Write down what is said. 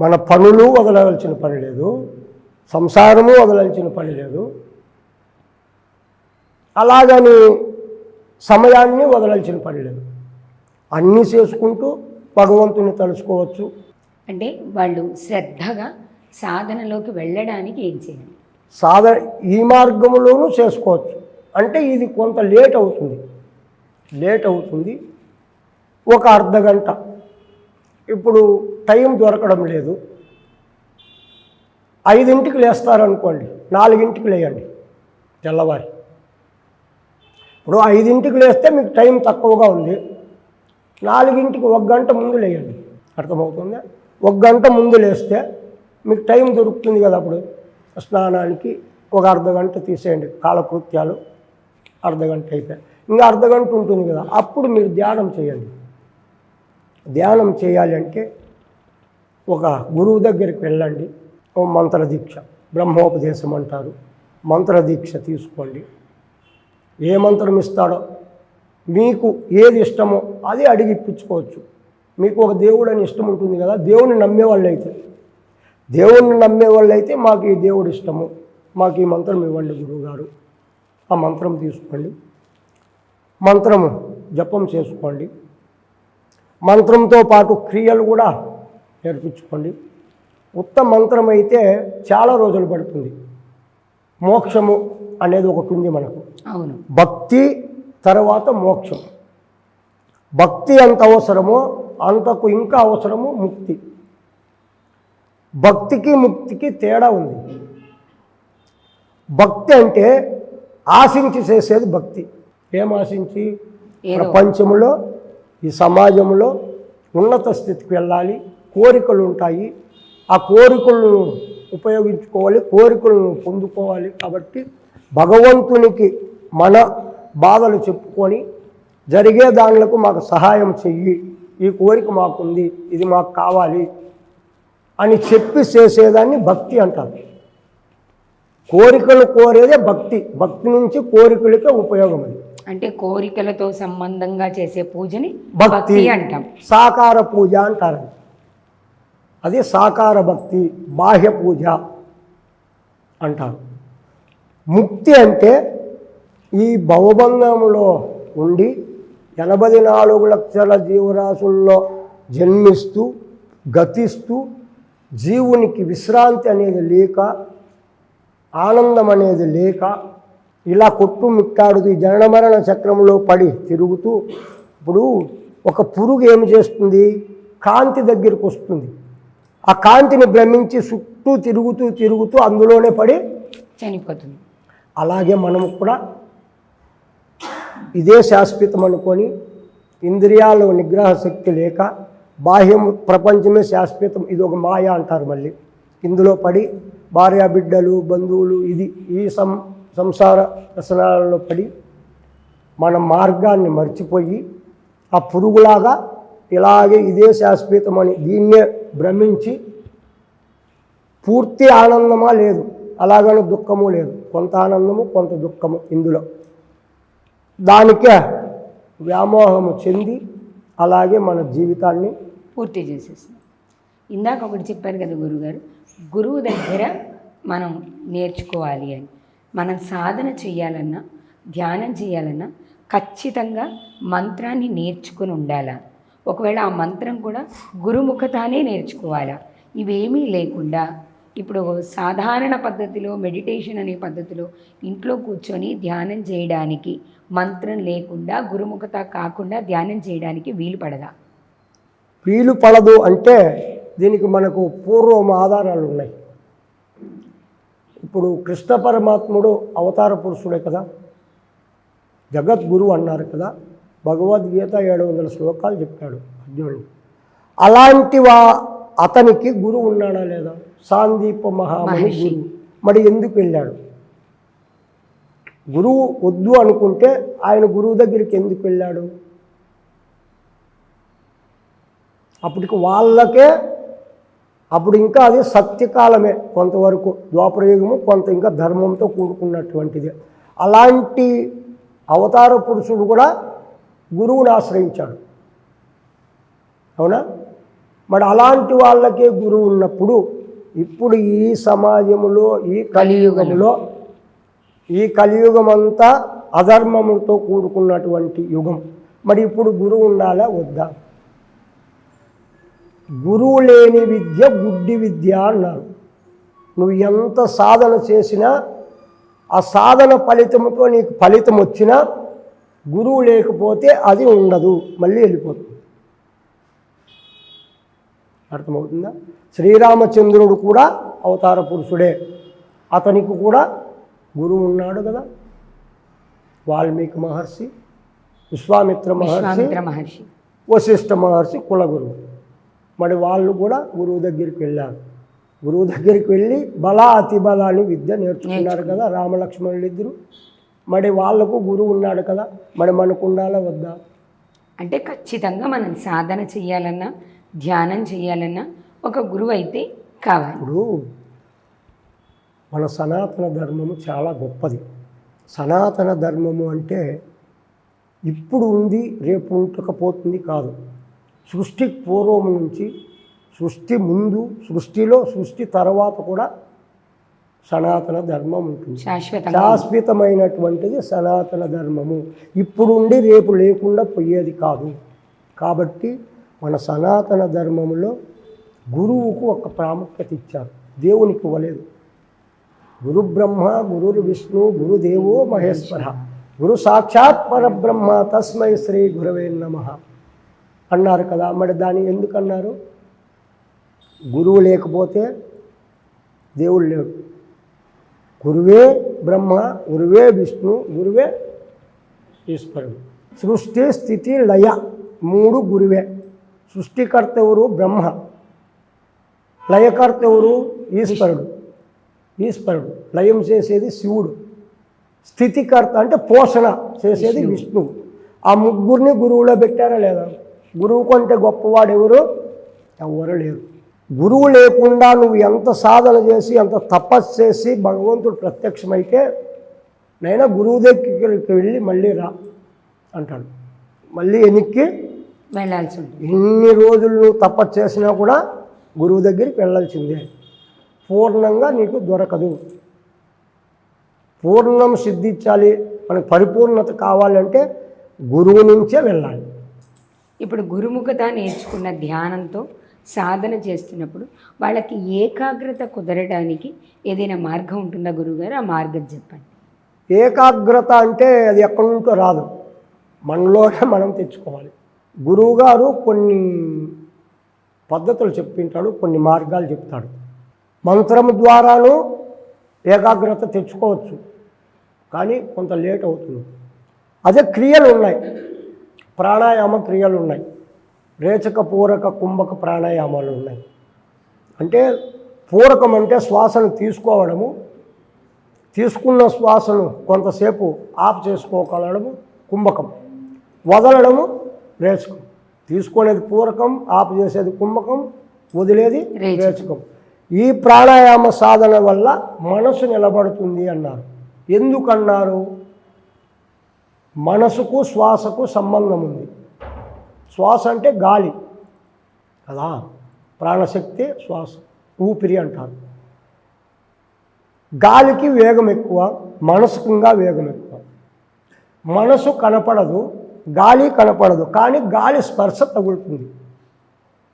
మన పనులు వదలవలసిన పని లేదు సంసారము వదలవలసిన పని లేదు. అలాగని సమయాన్ని వదలాల్సిన పని లేదు. అన్నీ చేసుకుంటూ భగవంతుని తలుచుకోవచ్చు. అంటే వాళ్ళు శ్రద్ధగా సాధనలోకి వెళ్ళడానికి ఏం చేయాలి? సాధన ఈ మార్గంలోనూ చేసుకోవచ్చు. అంటే ఇది కొంత లేట్ అవుతుంది. లేట్ అవుతుంది. ఒక అర్ధ గంట. ఇప్పుడు టైం దొరకడం లేదు. ఐదింటికి లేస్తారనుకోండి నాలుగింటికి లేయండి తెల్లవారి. ఇప్పుడు ఐదింటికి లేస్తే మీకు టైం తక్కువగా ఉంది. నాలుగింటికి ఒక గంట ముందు లేయండి. అర్థమవుతుందా? ఒక గంట ముందు లేస్తే మీకు టైం దొరుకుతుంది కదా అప్పుడు. స్నానానికి ఒక అర్ధ గంట తీసేయండి కాలకృత్యాలు అర్ధ గంట అయితే. ఇంకా అర్ధ గంట ఉంటుంది కదా అప్పుడు మీరు ధ్యానం చేయండి. ధ్యానం చేయాలి అంటే ఒక గురువు దగ్గరికి వెళ్ళండి. ఓ మంత్ర దీక్ష బ్రహ్మోపదేశం అంటారు. మంత్ర దీక్ష తీసుకోండి. ఏ మంత్రం ఇస్తాడో మీకు ఏది ఇష్టమో అది అడిగి ఇప్పించుకోవచ్చు. మీకు ఒక దేవుడు అని ఇష్టం ఉంటుంది కదా దేవుని నమ్మేవాళ్ళు అయితే దేవుణ్ణి నమ్మేవాళ్ళు అయితే మాకు ఈ దేవుడు ఇష్టము. మాకు ఈ మంత్రం ఇవ్వండి గురువుగారు ఆ మంత్రం తీసుకోండి. మంత్రము జపం చేసుకోండి. మంత్రంతో పాటు క్రియలు కూడా నేర్పించుకోండి. ఉత్త మంత్రం అయితే చాలా రోజులు పడుతుంది. మోక్షము అనేది ఒకటి ఉంది మనకు. అవును. భక్తి తర్వాత మోక్షం. భక్తి ఎంత అవసరమో అంతకు ఇంకా అవసరము ముక్తి. భక్తికి ముక్తికి తేడా ఉంది. భక్తి అంటే ఆశించి చేసేది భక్తి. ఏం ఆశించి. ప్రపంచంలో ఈ సమాజంలో ఉన్నత స్థితికి వెళ్ళాలి. కోరికలు ఉంటాయి. ఆ కోరికలను ఉపయోగించుకోవాలి కోరికలను పొందుకోవాలి కాబట్టి భగవంతునికి మన బాధలు చెప్పుకొని జరిగే దానిలకు మాకు సహాయం చెయ్యి. ఈ కోరిక మాకుంది ఇది మాకు కావాలి అని చెప్పి చేసేదాన్ని భక్తి అంటారు. కోరికలు కోరేదే భక్తి. భక్తి నుంచి కోరికలకే ఉపయోగం అది. అంటే కోరికలతో సంబంధంగా చేసే పూజని భక్తి అంటాం. సాకార పూజ అంటారు. అది. సాకార భక్తి బాహ్య పూజ అంటారు ముక్తి అంటే ఈ భవబంధంలో ఉండి ఎనభై నాలుగు లక్షల జీవరాశుల్లో జన్మిస్తూ గతిస్తూ జీవునికి విశ్రాంతి అనేది లేక ఆనందం అనేది లేక ఇలా కొట్టుమిట్టాడుతూ ఈ జనమరణ చక్రంలో పడి తిరుగుతూ ఇప్పుడు ఒక పురుగు ఏమి చేస్తుంది కాంతి దగ్గరికి వస్తుంది ఆ కాంతిని భ్రమించి చుట్టూ తిరుగుతూ తిరుగుతూ అందులోనే పడి చనిపోతుంది. అలాగే మనము కూడా ఇదే శాశ్వతం అనుకొని ఇంద్రియాలు నిగ్రహ శక్తి లేక బాహ్యం ప్రపంచమే శాశ్వతం ఇది ఒక మాయ అంటారు మళ్ళీ. ఇందులో పడి భార్య బిడ్డలు బంధువులు ఇది ఈ సం సంసార వ్యసనాలలో పడి మన మార్గాన్ని మర్చిపోయి ఆ పురుగులాగా ఇలాగే ఇదే శాశ్వతం అని దీన్నే భ్రమించి పూర్తి ఆనందమా లేదు అలాగని దుఃఖము లేదు. కొంత ఆనందము కొంత దుఃఖము ఇందులో. దానికే వ్యామోహము చెంది అలాగే మన జీవితాన్ని పూర్తి చేసేసింది. ఇందాక ఒకటి చెప్పారు కదా గురుగారు గురువు దగ్గర మనం నేర్చుకోవాలి అని. మనం సాధన చేయాలన్నా ధ్యానం చేయాలన్నా ఖచ్చితంగా మంత్రాన్ని నేర్చుకుని ఉండాలా? ఒకవేళ ఆ మంత్రం కూడా గురుముఖతానే నేర్చుకోవాలా? ఇవేమీ లేకుండా ఇప్పుడు సాధారణ పద్ధతిలో మెడిటేషన్ అనే పద్ధతిలో ఇంట్లో కూర్చొని ధ్యానం చేయడానికి మంత్రం లేకుండా గురుముఖత కాకుండా ధ్యానం చేయడానికి వీలు పడదా? వీలు పడదు అంటే దీనికి మనకు పూర్వం ఆధారాలు ఉన్నాయి. ఇప్పుడు కృష్ణ పరమాత్ముడు అవతార పురుషుడే కదా? జగద్గురు అన్నారు కదా? భగవద్గీత ఏడు వందల శ్లోకాలు చెప్పాడు అర్జునుడు. అలాంటి వా అతనికి గురువు ఉన్నాడా లేదా? సాందీప మహామణి మహర్షి. గురువు. మరి ఎందుకు వెళ్ళాడు? గురువు వద్దు అనుకుంటే ఆయన గురువు దగ్గరికి ఎందుకు వెళ్ళాడు? అప్పటికి వాళ్ళకే అప్పుడు ఇంకా అది సత్యకాలమే కొంతవరకు ద్వాపరయుగము కొంత ఇంకా ధర్మంతో కూడుకున్నటువంటిది. అలాంటి అవతార పురుషుడు కూడా గురువుని ఆశ్రయించాడు. అవునా? మరి అలాంటి వాళ్ళకే గురువు ఉన్నప్పుడు ఇప్పుడు ఈ సమాజంలో ఈ కలియుగంలో ఈ కలియుగం అంతా అధర్మముతో కూడుకున్నటువంటి యుగం. మరి ఇప్పుడు గురువు ఉండాలా? వద్దా? గురువు లేని విద్య గుడ్డి విద్య అన్నారు. నువ్వు ఎంత సాధన చేసినా ఆ సాధన ఫలితంతో నీకు ఫలితం వచ్చినా గురువు లేకపోతే అది ఉండదు. మళ్ళీ వెళ్ళిపోతుంది. అర్థమవుతుందా? శ్రీరామచంద్రుడు కూడా అవతార పురుషుడే. అతనికి కూడా గురువు ఉన్నాడు కదా. వాల్మీకి మహర్షి విశ్వామిత్ర మహర్షి వశిష్ఠ మహర్షి కులగురువు మరి వాళ్ళు కూడా గురువు దగ్గరికి వెళ్ళారు. గురువు దగ్గరికి వెళ్ళి బల అతి బల అని విద్య నేర్చుకున్నారు. కదా రామలక్ష్మణులు ఇద్దరు. మరి వాళ్ళకు గురువు ఉన్నాడు కదా మరి మనకు ఉండాలా వద్దా? అంటే ఖచ్చితంగా మనం సాధన చేయాలన్నా ధ్యానం చేయాలన్నా ఒక గురువు అయితే కావాలి. ఇప్పుడు మన సనాతన ధర్మము చాలా గొప్పది. సనాతన ధర్మము అంటే ఇప్పుడు ఉంది రేపు ఉండకపోతుంది కాదు. సృష్టికి పూర్వం నుంచి సృష్టి ముందు సృష్టిలో సృష్టి తర్వాత కూడా సనాతన ధర్మం ఉంటుంది. శాశ్వతమైనటువంటిది సనాతన ధర్మము. ఇప్పుడుండి రేపు లేకుండా పోయేది కాదు. కాబట్టి మన సనాతన ధర్మములో గురువుకు ఒక ప్రాముఖ్యత ఇచ్చారు. దేవునికి ఇవ్వలేదు. గురు బ్రహ్మ గురు విష్ణు గురుదేవో మహేశ్వర. గురు సాక్షాత్ పరబ్రహ్మ తస్మై శ్రీ గురవే నమ అన్నారు కదా. మరి దాన్ని ఎందుకన్నారు? గురువు లేకపోతే దేవుడు లేడు. గురువే బ్రహ్మ గురువే విష్ణు గురువే ఈశ్వరుడు. సృష్టి స్థితి లయ మూడు గురువే. సృష్టికర్త ఎవరు బ్రహ్మ. లయకర్త ఎవరు ఈశ్వరుడు. ఈశ్వరుడు. లయం చేసేది శివుడు. స్థితికర్త అంటే పోషణ చేసేది విష్ణువు. ఆ ముగ్గురిని గురువులో పెట్టారా లేదా? గురువు కంటే గొప్పవాడు ఎవరు ఎవరు లేరు. గురువు లేకుండా నువ్వు ఎంత సాధన చేసి ఎంత తపస్సు చేసి భగవంతుడు ప్రత్యక్షమైతే నైనా గురువు దగ్గరికి వెళ్ళి మళ్ళీ రా అంటాడు. మళ్ళీ వెనక్కి వెళ్ళాల్సి ఎన్ని రోజులు నువ్వు తపస్సు చేసినా కూడా గురువు దగ్గరికి వెళ్ళాల్సిందే. పూర్ణంగా నీకు దొరకదు. పూర్ణం సిద్ధించాలి మనకు పరిపూర్ణత కావాలంటే గురువు నుంచే వెళ్ళాలి. ఇప్పుడు గురుముఖత నేర్చుకున్న ధ్యానంతో సాధన చేస్తున్నప్పుడు వాళ్ళకి ఏకాగ్రత కుదరడానికి ఏదైనా మార్గం ఉంటుందా గురుగారు ఆ మార్గం చెప్పండి. ఏకాగ్రత అంటే అది ఎక్కడి నుంచో రాదు. మనలోనే మనం తెచ్చుకోవాలి. గురువుగారు కొన్ని పద్ధతులు చెప్పింటాడు కొన్ని మార్గాలు చెప్తాడు. మంత్రం ద్వారాను ఏకాగ్రత తెచ్చుకోవచ్చు. కానీ కొంత లేట్ అవుతుంది. అదే క్రియలు ఉన్నాయి. ప్రాణాయామ క్రియలు ఉన్నాయి. రేచక పూరక కుంభక ప్రాణాయామాలు ఉన్నాయి. అంటే పూరకం అంటే శ్వాసను తీసుకోవడము తీసుకున్న శ్వాసను కొంతసేపు ఆఫ్ చేసుకోగలడము కుంభకం. వదలడము రేచకం. తీసుకునేది పూరకం ఆఫ్ చేసేది కుంభకం వదిలేది రేచకం. రేచకం. ఈ ప్రాణాయామ సాధన వల్ల మనసు నిలబడుతుంది అన్నారు. ఎందుకన్నారు? మనసుకు శ్వాసకు సంబంధం ఉంది. శ్వాస అంటే గాలి. కదా? ప్రాణశక్తి శ్వాస. ఊపిరి అంటారు. గాలికి వేగం ఎక్కువ మనసుకుంగా వేగం ఎక్కువ. మనసు కనపడదు గాలి కనపడదు. కానీ గాలి స్పర్శ తగులుతుంది.